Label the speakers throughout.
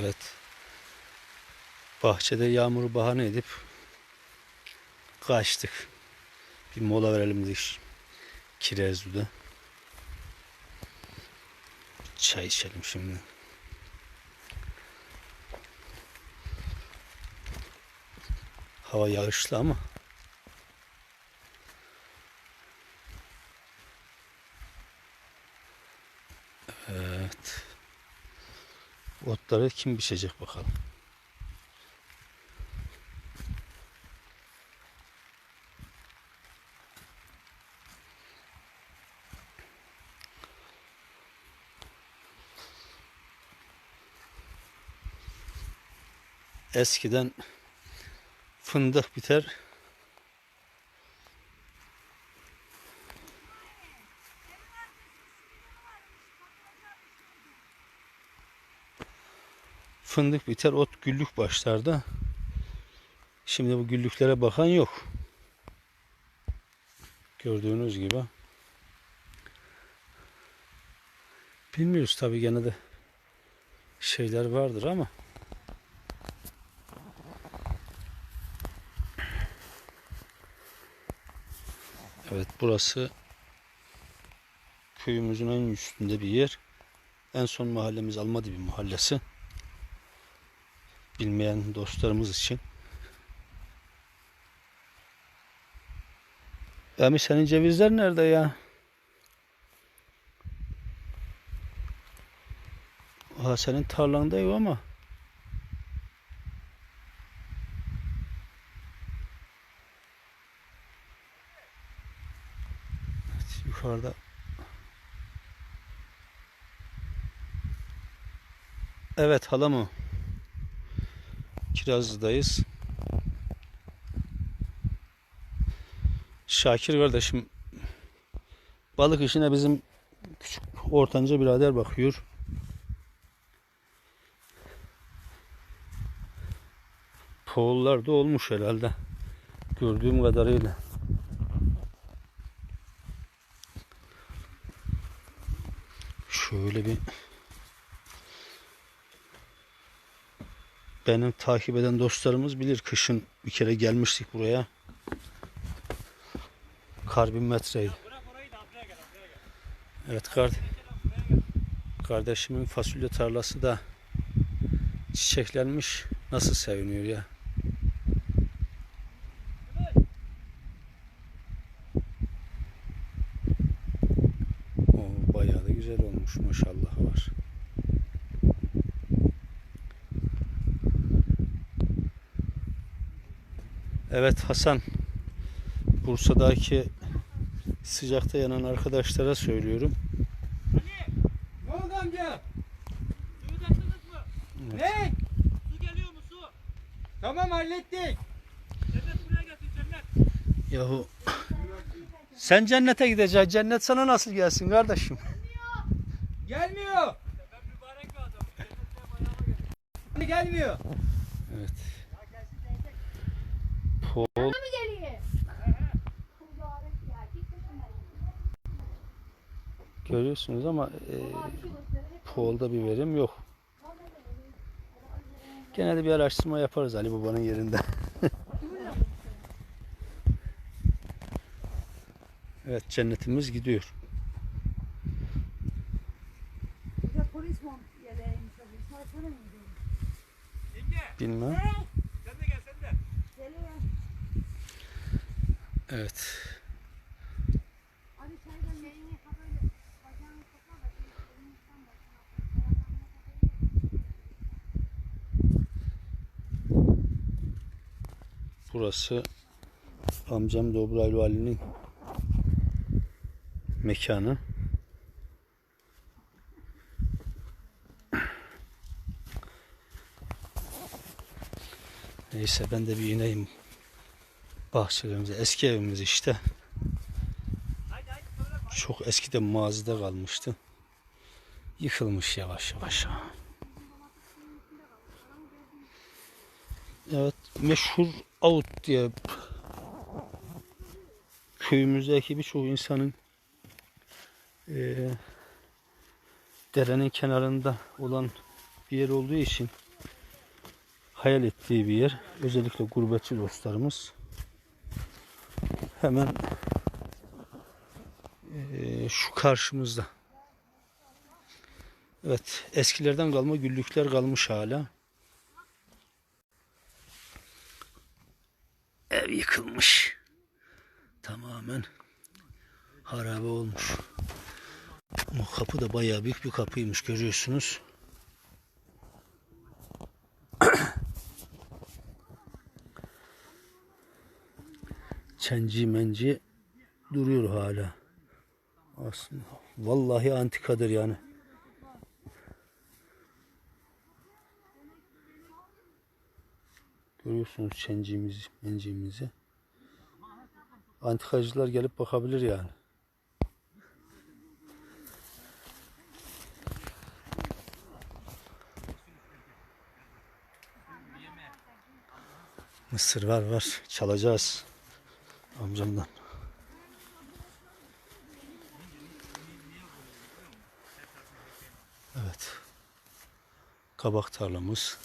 Speaker 1: Evet. Bahçede yağmuru bahane edip kaçtık. Bir mola verelim dedik. Kirezli'de. Çay içelim şimdi. Hava yağışlı ama Evet. Otları kim biçecek bakalım. Eskiden fındık biter. Fındık biter, ot güllük başlarda. Şimdi bu güllüklere bakan yok. Gördüğünüz gibi. Bilmiyoruz tabii gene de şeyler vardır ama Evet burası köyümüzün en üstünde bir yer. En son mahallemiz Almadibi mahallesi. Bilmeyen dostlarımız için. Emi senin cevizler nerede ya? Aha senin tarlanda yok ama. Yukarıda. Evet hala mı? Kirazlı'dayız. Şakir kardeşim balık işine bizim küçük ortanca birader bakıyor. Poğullar da olmuş herhalde. Gördüğüm kadarıyla. Şöyle bir benim takip eden dostlarımız bilir. Kışın bir kere gelmiştik buraya. Kar bin metreydi. Evet kar kardeşimin fasulye tarlası da çiçeklenmiş. Nasıl seviniyor ya. O bayağı da güzel olmuş maşallah var. Evet Hasan Bursa'daki sıcakta yanan arkadaşlara söylüyorum.
Speaker 2: Ne oldu amca?
Speaker 3: Suyu taktınız mı?
Speaker 2: Ne?
Speaker 3: Su geliyor mu su?
Speaker 2: Tamam hallettik.
Speaker 3: Cennet buraya getir cennet.
Speaker 1: Yahu sen cennete gideceksin. Cennet sana nasıl gelsin kardeşim?
Speaker 2: Gelmiyor.
Speaker 3: Ben mübarek bir adamım. Getir.
Speaker 2: Gelmiyor.
Speaker 1: Evet.
Speaker 4: Geliyor?
Speaker 1: görüyorsunuz ama e, polda bir verim yok. Gene de bir araştırma yaparız Ali Baba'nın yerinde. evet cennetimiz gidiyor.
Speaker 4: Ya polis mi yeleğiymiş o? İsmail Sana mı gidiyor?
Speaker 3: Yenge
Speaker 1: Bilmem.
Speaker 3: sen de gel sen de.
Speaker 4: Geliyor.
Speaker 1: Evet.
Speaker 4: Ali çaydan şeyini böyle bacağını soka da bir elimizden başına.
Speaker 1: Burası amcam Dobraylı Ali'nin mekanı. Neyse ben de bir ineyim bahçelerimize. Eski evimiz işte. Çok eskiden mazide kalmıştı. Yıkılmış yavaş yavaş. Evet, meşhur Avut diye köyümüzdeki birçok insanın eee derenin kenarında olan bir yer olduğu için hayal ettiği bir yer. Özellikle gurbetçi dostlarımız. Hemen şu karşımızda. Evet, eskilerden kalma güllükler kalmış hala. Ev yıkılmış. Tamamen harabe olmuş. Ama kapı da bayağı büyük bir kapıymış görüyorsunuz. Çenci menci duruyor hala. Aslında vallahi antikadır yani. Görüyorsunuz çencimizi, mencimizi. Antikacılar gelip bakabilir yani. Mısır var var. Çalacağız. Amcamdan. Evet. Kabak tarlamız.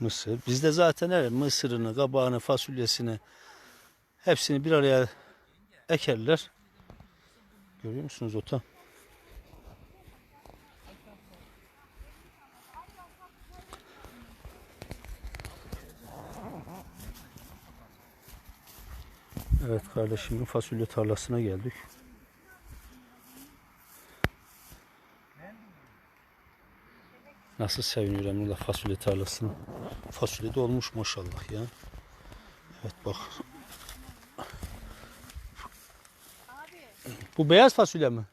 Speaker 1: Mısır. Bizde zaten her mısırını, kabağını, fasulyesini hepsini bir araya ekerler. Görüyor musunuz ota? Evet kardeşimin fasulye tarlasına geldik. Nasıl seviniyor Emrullah fasulye tarlasına. Fasulye de olmuş maşallah ya. Evet bak. Bu beyaz fasulye mi?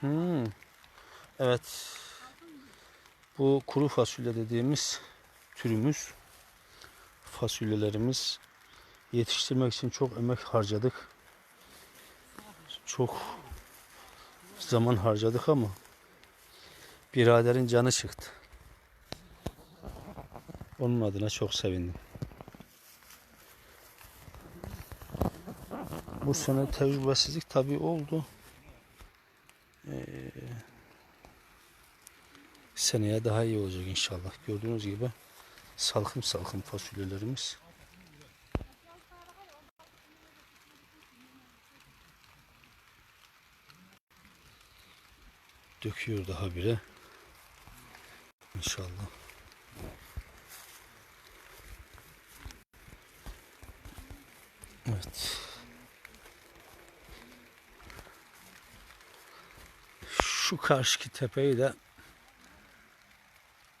Speaker 1: Hmm. Evet. Bu kuru fasulye dediğimiz türümüz fasulyelerimiz yetiştirmek için çok emek harcadık. Çok zaman harcadık ama biraderin canı çıktı. Onun adına çok sevindim. Bu sene tecrübesizlik tabii oldu. Ee, seneye daha iyi olacak inşallah. Gördüğünüz gibi salkım salkım fasulyelerimiz. Döküyor daha bire. İnşallah. Evet. Şu karşıki tepeyi de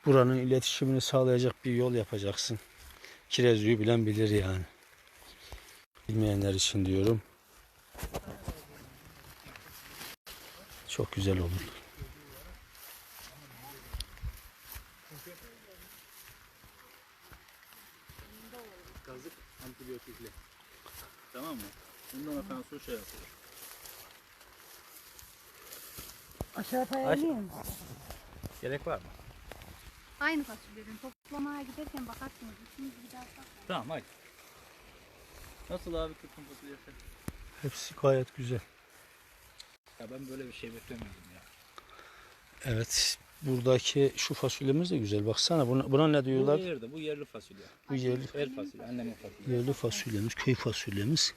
Speaker 1: buranın iletişimini sağlayacak bir yol yapacaksın. Kirezyu'yu bilen bilir yani. Bilmeyenler için diyorum. Çok güzel olur.
Speaker 3: Kazık antibiyotikli. Tamam mı? Şey yapıyor.
Speaker 4: Aşağı payalıyım.
Speaker 3: Gerek var mı?
Speaker 4: Aynı fasulyeden toplamaya giderken bakarsınız. Üçümüz gidersek.
Speaker 3: Tamam hadi. Nasıl abi Türk'ün fasulyesi?
Speaker 1: Hepsi gayet güzel.
Speaker 3: Ya ben böyle bir şey beklemiyordum ya.
Speaker 1: Evet. Buradaki şu fasulyemiz de güzel. Baksana buna, buna ne
Speaker 3: Bu
Speaker 1: diyorlar?
Speaker 3: yerde, bu yerli fasulye.
Speaker 1: Bu yerli,
Speaker 3: El fasulye, annemin fasulye.
Speaker 1: yerli fasulyemiz, köy fasulyemiz.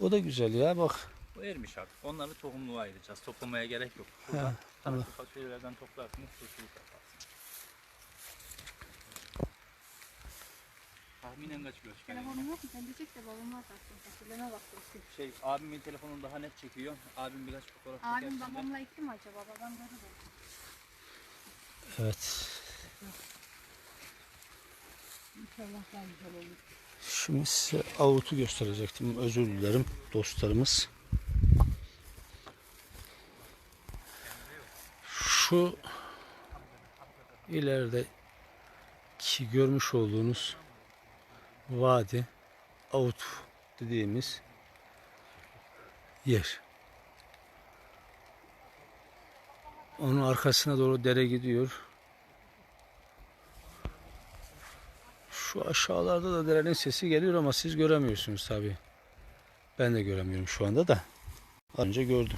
Speaker 1: O da güzel ya bak.
Speaker 3: Bu ermiş artık. Onları tohumluğa ayıracağız. Toplamaya gerek yok. Buradan tanesi fasulyelerden toplarsınız, yaparsınız. Tahminen kaç çıkar?
Speaker 4: Telefonum yok mu? Sen diyecek de babam var taktım. Fasulyeme baktım.
Speaker 3: Şey, abimin telefonunu daha net çekiyor. Abim birkaç fotoğraf
Speaker 4: Abim
Speaker 3: çekerse de-
Speaker 4: babamla ekti mi acaba? Babam görür mü?
Speaker 1: Evet.
Speaker 4: İnşallah daha güzel olur.
Speaker 1: Şimdi size avutu gösterecektim. Özür dilerim dostlarımız. Şu ileride ki görmüş olduğunuz vadi avut dediğimiz yer. Onun arkasına doğru dere gidiyor. Şu aşağılarda da derenin sesi geliyor ama siz göremiyorsunuz tabi. Ben de göremiyorum şu anda da. Az önce gördüm.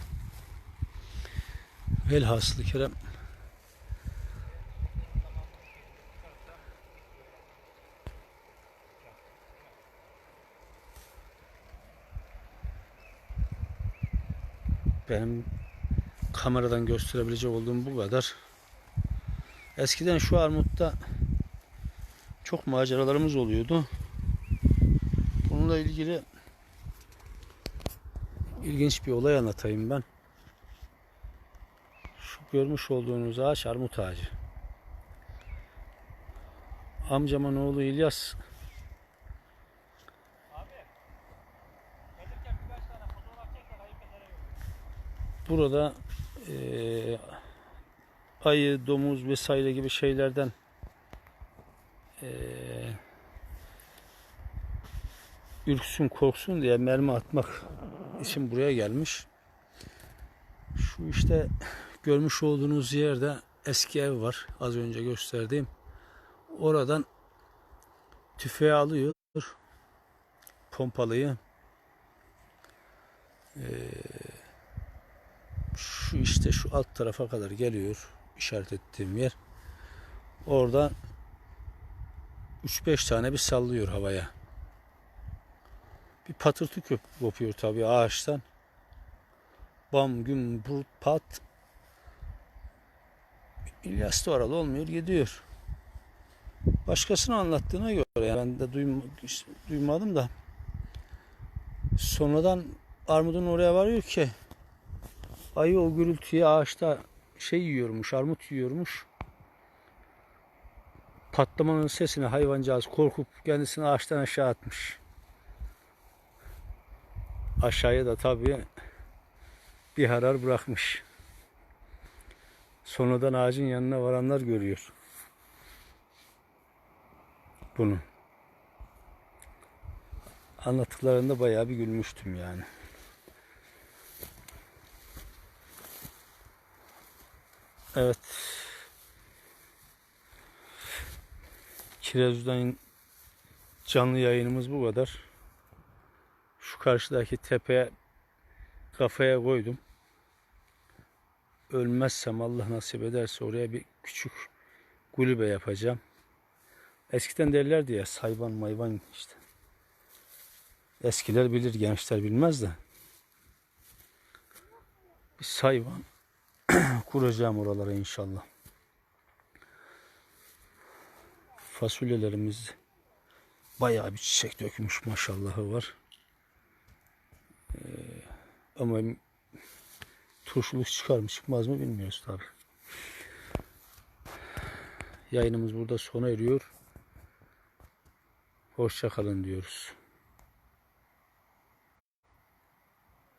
Speaker 1: Velhasıl Kerem benim kameradan gösterebilecek olduğum bu kadar. Eskiden şu armutta çok maceralarımız oluyordu. Bununla ilgili ilginç bir olay anlatayım ben. Şu görmüş olduğunuz ağaç armut ağacı. Amcamın oğlu İlyas burada eee, ayı, domuz vesaire gibi şeylerden eee ürksün, korksun diye mermi atmak için buraya gelmiş. Şu işte görmüş olduğunuz yerde eski ev var. Az önce gösterdiğim. Oradan tüfeği alıyor. Pompalıyı. Ee, şu işte şu alt tarafa kadar geliyor. işaret ettiğim yer. Orada 3-5 tane bir sallıyor havaya. Bir patırtı köp kopuyor tabii ağaçtan. Bam güm burt pat. İlyas da oralı olmuyor gidiyor. Başkasının anlattığına göre yani ben de duym duymadım da sonradan armudun oraya varıyor ki ayı o gürültüye ağaçta şey yiyormuş, armut yiyormuş. Patlamanın sesine hayvancağız korkup kendisini ağaçtan aşağı atmış. Aşağıya da tabii bir harar bırakmış. Sonradan ağacın yanına varanlar görüyor. Bunu. Anlattıklarında bayağı bir gülmüştüm yani. Evet. Kirazlı'dan canlı yayınımız bu kadar. Şu karşıdaki tepeye kafaya koydum. Ölmezsem Allah nasip ederse oraya bir küçük kulübe yapacağım. Eskiden derlerdi ya sayvan mayvan işte. Eskiler bilir gençler bilmez de. Bir sayvan kuracağım oralara inşallah. Fasulyelerimiz bayağı bir çiçek dökmüş maşallahı var. Ama turşuluk çıkar mı çıkmaz mı bilmiyoruz tabi. Yayınımız burada sona eriyor. Hoşça kalın diyoruz.